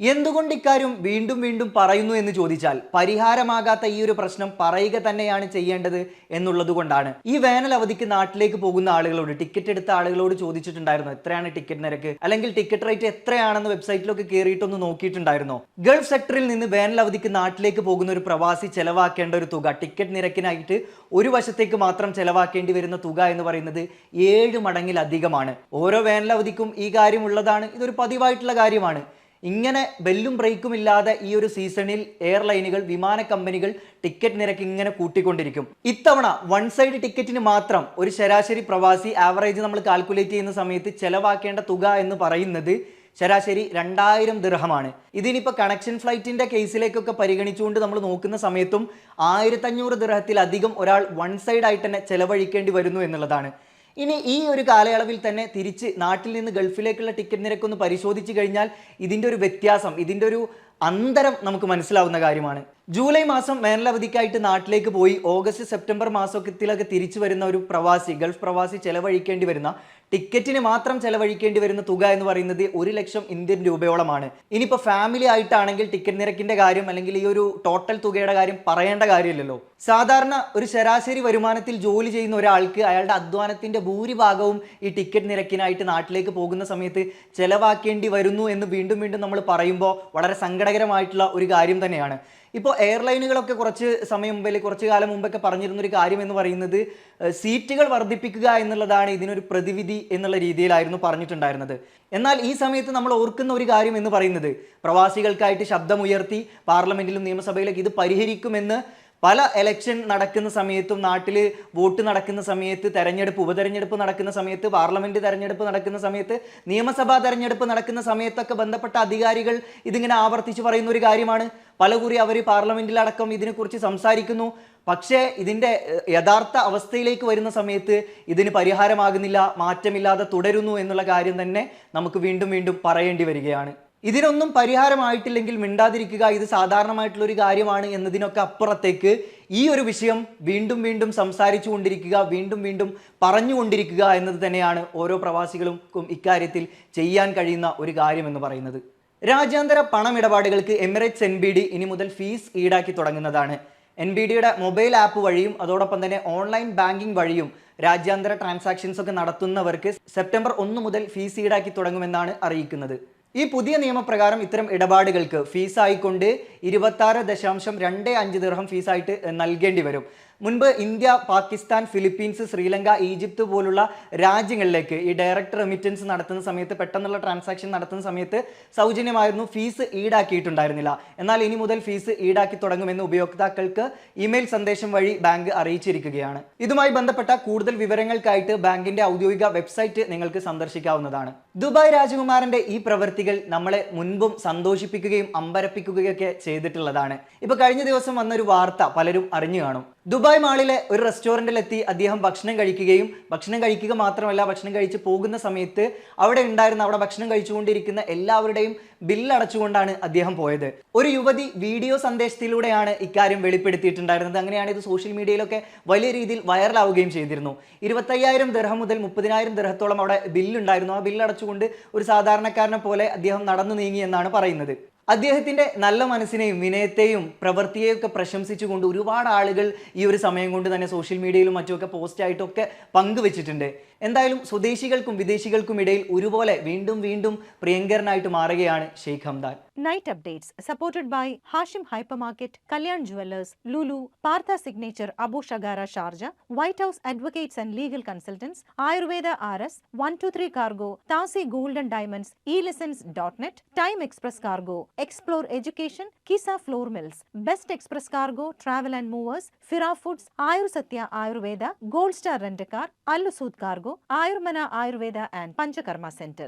എന്തുകൊണ്ട് ഇക്കാര്യം വീണ്ടും വീണ്ടും പറയുന്നു എന്ന് ചോദിച്ചാൽ പരിഹാരമാകാത്ത ഈ ഒരു പ്രശ്നം പറയുക തന്നെയാണ് ചെയ്യേണ്ടത് എന്നുള്ളത് കൊണ്ടാണ്. ഈ വേനൽ അവധിക്ക് നാട്ടിലേക്ക് പോകുന്ന ആളുകളോട് ടിക്കറ്റ് എടുത്ത ആളുകളോട് ചോദിച്ചിട്ടുണ്ടായിരുന്നു? എത്രയാണ് ടിക്കറ്റ് നിരക്ക്? അല്ലെങ്കിൽ ടിക്കറ്റ് റേറ്റ് എത്രയാണെന്ന് വെബ്സൈറ്റിലൊക്കെ കയറിയിട്ടൊന്ന് നോക്കിയിട്ടുണ്ടായിരുന്നോ? ഗൾഫ് സെക്ടറിൽ നിന്ന് വേനൽ അവധിക്ക് നാട്ടിലേക്ക് പോകുന്ന ഒരു പ്രവാസി ചെലവാക്കേണ്ട ഒരു തുക ടിക്കറ്റ് നിരക്കിനായിട്ട് ഒരു വശത്തേക്ക് മാത്രം ചെലവാക്കേണ്ടി വരുന്ന തുക എന്ന് പറയുന്നത് ഏഴ് മടങ്ങിലധികമാണ്. ഓരോ വേനൽ അവധിക്കും ഈ കാര്യം ഉള്ളതാണ്. ഇതൊരു പതിവായിട്ടുള്ള കാര്യമാണ്. ഇങ്ങനെ ബെല്ലും ബ്രേക്കും ഇല്ലാതെ ഈ ഒരു സീസണിൽ എയർലൈനുകൾ വിമാന കമ്പനികൾ ടിക്കറ്റ് നിരക്ക് ഇങ്ങനെ കൂട്ടിക്കൊണ്ടിരിക്കും. ഇത്തവണ വൺ സൈഡ് ടിക്കറ്റിന് മാത്രം ഒരു ശരാശരി പ്രവാസി ആവറേജ് നമ്മൾ കാൽക്കുലേറ്റ് ചെയ്യുന്ന സമയത്ത് ചെലവാക്കേണ്ട തുക എന്ന് പറയുന്നത് ശരാശരി രണ്ടായിരം ദിർഹമാണ് ഇതിനിപ്പോൾ കണക്ഷൻ ഫ്ലൈറ്റിന്റെ കേസിലേക്കൊക്കെ പരിഗണിച്ചുകൊണ്ട് നമ്മൾ നോക്കുന്ന സമയത്തും ആയിരത്തഞ്ഞൂറ് ദിർഹത്തിലധികം ഒരാൾ വൺ സൈഡ് ആയിട്ട് തന്നെ ചെലവഴിക്കേണ്ടി വരുന്നു എന്നുള്ളതാണ്. ഇനി ഈ ഒരു കാലയളവിൽ തന്നെ തിരിച്ച് നാട്ടിൽ നിന്ന് ഗൾഫിലേക്കുള്ള ടിക്കറ്റ് നിരക്കൊന്ന് പരിശോധിച്ച് കഴിഞ്ഞാൽ ഇതിന്റെ ഒരു വ്യത്യാസം ഇതിന്റെ ഒരു അന്തരം നമുക്ക് മനസ്സിലാവുന്ന കാര്യമാണ്. ജൂലൈ മാസം വേനലവധിക്കായിട്ട് നാട്ടിലേക്ക് പോയി ഓഗസ്റ്റ് സെപ്റ്റംബർ മാസത്തിലൊക്കെ തിരിച്ചു വരുന്ന ഒരു പ്രവാസി ഗൾഫ് പ്രവാസി ചെലവഴിക്കേണ്ടി വരുന്ന ടിക്കറ്റിന് മാത്രം ചെലവഴിക്കേണ്ടി വരുന്ന തുക എന്ന് പറയുന്നത് ഒരു ലക്ഷം ഇന്ത്യൻ രൂപയോളമാണ്. ഇനിയിപ്പോൾ ഫാമിലി ആയിട്ടാണെങ്കിൽ ടിക്കറ്റ് നിരക്കിന്റെ കാര്യം അല്ലെങ്കിൽ ഈ ഒരു ടോട്ടൽ തുകയുടെ കാര്യം പറയേണ്ട കാര്യമില്ലല്ലോ. സാധാരണ ഒരു ശരാശരി വരുമാനത്തിൽ ജോലി ചെയ്യുന്ന ഒരാൾക്ക് അയാളുടെ അധ്വാനത്തിന്റെ ഭൂരിഭാഗവും ഈ ടിക്കറ്റ് നിരക്കിനായിട്ട് നാട്ടിലേക്ക് പോകുന്ന സമയത്ത് ചെലവാക്കേണ്ടി വരുന്നു എന്ന് വീണ്ടും വീണ്ടും നമ്മൾ പറയുമ്പോൾ വളരെ സങ്കടകരമായിട്ടുള്ള ഒരു കാര്യം തന്നെയാണ്. ഇപ്പോൾ എയർലൈനുകളൊക്കെ കുറച്ച് സമയം മുമ്പ് അല്ലെങ്കിൽ കുറച്ച് കാലം മുമ്പൊക്കെ പറഞ്ഞിരുന്ന ഒരു കാര്യം എന്ന് പറയുന്നത് സീറ്റുകൾ വർദ്ധിപ്പിക്കുക എന്നുള്ളതാണ് ഇതിനൊരു പ്രതിവിധി എന്നുള്ള രീതിയിലായിരുന്നു പറഞ്ഞിട്ടുണ്ടായിരുന്നത്. എന്നാൽ ഈ സമയത്ത് നമ്മൾ ഓർക്കുന്ന ഒരു കാര്യം എന്ന് പറയുന്നത് പ്രവാസികൾക്കായിട്ട് ശബ്ദമുയർത്തി പാർലമെന്റിലും നിയമസഭയിലൊക്കെ ഇത് പരിഹരിക്കുമെന്ന് പല എലക്ഷൻ നടക്കുന്ന സമയത്തും നാട്ടിൽ വോട്ട് നടക്കുന്ന സമയത്ത് തെരഞ്ഞെടുപ്പ് ഉപതെരഞ്ഞെടുപ്പ് നടക്കുന്ന സമയത്ത് പാർലമെന്റ് തെരഞ്ഞെടുപ്പ് നടക്കുന്ന സമയത്ത് നിയമസഭാ തെരഞ്ഞെടുപ്പ് നടക്കുന്ന സമയത്തൊക്കെ ബന്ധപ്പെട്ട അധികാരികൾ ഇതിങ്ങനെ ആവർത്തിച്ച് പറയുന്ന ഒരു കാര്യമാണ് പലകുറി അവർ പാർലമെന്റിലടക്കം ഇതിനെക്കുറിച്ച് സംസാരിക്കുന്നു. പക്ഷേ ഇതിന്റെ യഥാർത്ഥ അവസ്ഥയിലേക്ക് വരുന്ന സമയത്ത് ഇതിന് പരിഹാരമാകുന്നില്ല മാറ്റമില്ലാതെ തുടരുന്നു എന്നുള്ള കാര്യം തന്നെ നമുക്ക് വീണ്ടും വീണ്ടും പറയേണ്ടി വരികയാണ്. ഇതിനൊന്നും പരിഹാരമായിട്ടില്ലെങ്കിൽ മിണ്ടാതിരിക്കുക ഇത് സാധാരണമായിട്ടുള്ള ഒരു കാര്യമാണ് എന്നതിനൊക്കെ അപ്പുറത്തേക്ക് ഈ ഒരു വിഷയം വീണ്ടും വീണ്ടും സംസാരിച്ചു കൊണ്ടിരിക്കുക വീണ്ടും വീണ്ടും പറഞ്ഞുകൊണ്ടിരിക്കുക എന്നത് തന്നെയാണ് ഓരോ പ്രവാസികൾക്കും ഇക്കാര്യത്തിൽ ചെയ്യാൻ കഴിയുന്ന ഒരു കാര്യമെന്ന് പറയുന്നത്. രാജ്യാന്തര പണമിടപാടുകൾക്ക് എമിറേറ്റ്സ് എൻ ബി ഡി ഇനി മുതൽ ഫീസ് ഈടാക്കി തുടങ്ങുന്നതാണ്. എൻ ബി ഡിയുടെ മൊബൈൽ ആപ്പ് വഴിയും അതോടൊപ്പം തന്നെ ഓൺലൈൻ ബാങ്കിംഗ് വഴിയും രാജ്യാന്തര ട്രാൻസാക്ഷൻസ് ഒക്കെ നടത്തുന്നവർക്ക് സെപ്റ്റംബർ ഒന്ന് മുതൽ ഫീസ് ഈടാക്കി തുടങ്ങുമെന്നാണ് അറിയിക്കുന്നത്. ഈ പുതിയ നിയമപ്രകാരം ഇത്തരം ഇടപാടുകൾക്ക് ഫീസായിക്കൊണ്ട് ഇരുപത്തി ആറ് ദശാംശം രണ്ട് അഞ്ച് ദീർഘം ഫീസായിട്ട് നൽകേണ്ടി വരും. മുൻപ് India Pakistan Philippines Sri Lanka Egypt പോലുള്ള രാജ്യങ്ങളിലേക്ക് ഈ ഡയറക്റ്റ് റെമിറ്റൻസ് നടത്തുന്ന സമയത്ത് പെട്ടെന്നുള്ള ട്രാൻസാക്ഷൻ നടത്തുന്ന സമയത്ത് സൗജന്യമായിരുന്നു ഫീസ് ഈടാക്കിയിട്ടുണ്ടായിരുന്നില്ല. എന്നാൽ ഇനി മുതൽ ഫീസ് ഈടാക്കി തുടങ്ങുമെന്ന് ഉപയോക്താക്കൾക്ക് ഇമെയിൽ സന്ദേശം വഴി ബാങ്ക് അറിയിച്ചിരിക്കുകയാണ്. ഇതുമായി ബന്ധപ്പെട്ട കൂടുതൽ വിവരങ്ങൾക്കായിട്ട് ബാങ്കിന്റെ ഔദ്യോഗിക വെബ്സൈറ്റ് നിങ്ങൾക്ക് സന്ദർശിക്കാവുന്നതാണ്. ദുബായ് രാജകുമാരന്റെ ഈ പ്രവൃത്തികൾ നമ്മളെ മുൻപും സന്തോഷിപ്പിക്കുകയും അമ്പരപ്പിക്കുകയൊക്കെ ചെയ്തിട്ടുള്ളതാണ്. ഇപ്പൊ കഴിഞ്ഞ ദിവസം വന്നൊരു വാർത്ത പലരും അറിഞ്ഞു കാണും. ദുബായ് മാളിലെ ഒരു റെസ്റ്റോറന്റിലെത്തി അദ്ദേഹം ഭക്ഷണം കഴിക്കുകയും ഭക്ഷണം കഴിക്കുക മാത്രമല്ല ഭക്ഷണം കഴിച്ച് പോകുന്ന സമയത്ത് അവിടെ ഉണ്ടായിരുന്ന അവിടെ ഭക്ഷണം കഴിച്ചുകൊണ്ടിരിക്കുന്ന എല്ലാവരുടെയും ബില്ലടച്ചുകൊണ്ടാണ് അദ്ദേഹം പോയത്. ഒരു യുവതി വീഡിയോ സന്ദേശത്തിലൂടെയാണ് ഇക്കാര്യം വെളിപ്പെടുത്തിയിട്ടുണ്ടായിരുന്നത്. അങ്ങനെയാണ് ഇത് സോഷ്യൽ മീഡിയയിലൊക്കെ വലിയ രീതിയിൽ വൈറലാവുകയും ചെയ്തിരുന്നു. ഇരുപത്തയ്യായിരം ദർഹം മുതൽ മുപ്പതിനായിരം ദർഹത്തോളം അവിടെ ബില്ലുണ്ടായിരുന്നു ആ ബില്ലടച്ചുകൊണ്ട് ഒരു സാധാരണക്കാരനെ പോലെ അദ്ദേഹം നടന്നു നീങ്ങി എന്നാണ് പറയുന്നത്. അദ്ദേഹത്തിന്റെ നല്ല മനസ്സിനെയും വിനയത്തെയും പ്രവൃത്തിയെയൊക്കെ പ്രശംസിച്ചുകൊണ്ട് ഒരുപാട് ആളുകൾ ഈ ഒരു സമയം കൊണ്ട് തന്നെ സോഷ്യൽ മീഡിയയിലും മറ്റുമൊക്കെ പോസ്റ്റായിട്ടൊക്കെ പങ്കുവച്ചിട്ടുണ്ട്. എന്തായാലും സ്വദേശികൾക്കും വിദേശികൾക്കും ഇടയിൽ ഒരുപോലെ വീണ്ടും വീണ്ടും പ്രിയങ്കരനായിട്ട് മാറുകയാണ് Sheikh Hamdan. Night updates supported by Hashim hyper market Kalyan jewellers Lulu Partha signature Abu ഷഗാര Sharjah white house advocates and legal consultants Ayurveda R S one two three cargo താസി golden diamonds E lessons dot net time express cargo explore education किसा floor mills best express cargo travel and movers फिरा foods Ayursatya Ayurveda gold star rent car अलुसूद cargo Ayurmana Ayurveda and panchakarma centre